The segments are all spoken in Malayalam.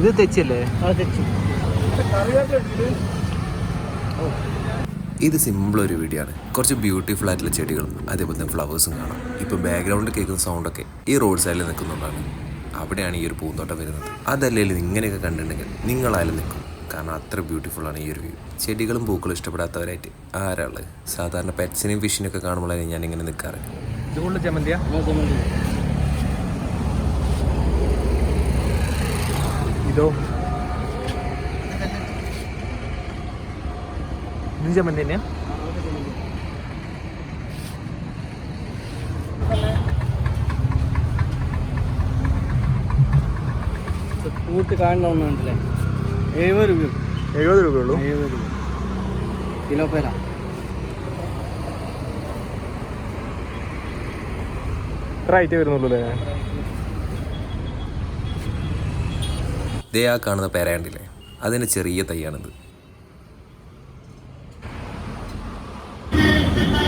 ഇത് തെച്ചല്ലേ? ഇത് സിമ്പിൾ ഒരു വീഡിയോ ആണ്. കുറച്ച് ബ്യൂട്ടിഫുൾ ആയിട്ടുള്ള ചെടികളും അതേപോലെ തന്നെ ഫ്ലവേഴ്സും കാണാം. ഇപ്പോൾ ബാക്ക്ഗ്രൗണ്ടിൽ കേൾക്കുന്ന സൗണ്ടൊക്കെ ഈ റോഡ് സൈഡിൽ നിൽക്കുന്നുണ്ടാണ്. അവിടെയാണ് ഈ ഒരു പൂന്തോട്ടം വരുന്നത്. അതല്ലെങ്കിൽ ഇങ്ങനെയൊക്കെ കണ്ടിട്ടുണ്ടെങ്കിൽ നിങ്ങളായാലും നിൽക്കും. കാരണം അത്ര ബ്യൂട്ടിഫുൾ ആണ് ഈ ഒരു വ്യൂ ചെടികളും പൂക്കളും ഇഷ്ടപ്പെടാത്തവരായിട്ട് ആരാൾ സാധാരണ പെറ്റ്സിനെയും ഫിഷിനെയും ഒക്കെ കാണുമ്പോഴാണ് ഞാൻ ഇങ്ങനെ നിൽക്കാറ് ഇതോ. ഇത് ചമ്മന്തി തന്നെയാ? കൂട്ട് കാണുന്ന ഒന്നുണ്ടല്ലേ എഴുപത് രൂപ. എഴുപത് രൂപയുള്ളൂ എഴുപത് രൂപ. കിലോ പേര. വരുന്നുള്ളൂ അല്ലേ? ദേ ആ കാണുന്ന പേരാണ്ടില്ലേ? അതിന്റെ ചെറിയ തൈയാണിത്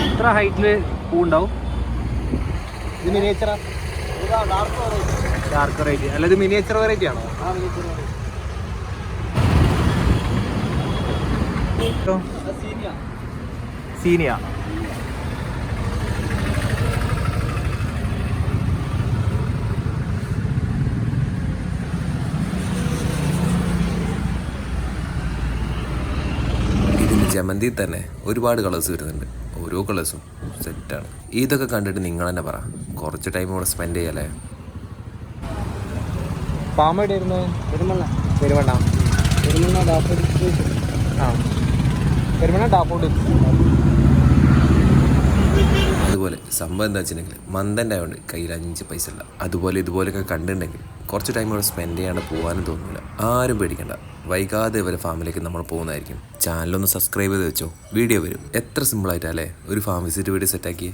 ഇത്ര ഹൈറ്റിൽ പൂണ്ടാവും ഇത് മിനിയേച്ചറാ ഡാർക്ക് വെറൈറ്റി അല്ല ഇത് മിനിയേച്ചർ വെറൈറ്റി ആണോ? സീനിയ. ജമന്തി തന്നെ ഒരുപാട് കളേഴ്സ് വരുന്നുണ്ട്. ഓരോ കളേഴ്സും സെറ്റാണ് ഇതൊക്കെ കണ്ടിട്ട് നിങ്ങൾ തന്നെ പറ. കുറച്ച് ടൈം ഇവിടെ സ്പെൻഡ് ചെയ്യാലേ പെരുമണ്ണ. പെരുമണ്ണ. പെരുമണ്ണ ആ. പെരുമണ്ണ അതുപോലെ സംഭവം എന്താ വെച്ചിട്ടുണ്ടെങ്കിൽ മന്ദന്റെ ആയതുകൊണ്ട് കയ്യിൽ അഞ്ച് പൈസ ഇല്ല അതുപോലെ ഇതുപോലെയൊക്കെ കണ്ടിട്ടുണ്ടെങ്കിൽ കുറച്ച് ടൈം ഇവിടെ സ്പെൻഡ് ചെയ്യാണ്ട് പോകാനും തോന്നില്ല ആരും പേടിക്കണ്ട. വൈകാതെ ഇവരെ ഫാമിലേക്ക് നമ്മൾ പോകുന്നതായിരിക്കും. ചാനലൊന്ന് സബ്സ്ക്രൈബ് ചെയ്ത് വെച്ചോ. വീഡിയോ വരും. എത്ര സിമ്പിളായിട്ടല്ലേ ഒരു ഫാം വിസിറ്റ് വീഡിയോ സെറ്റാക്കി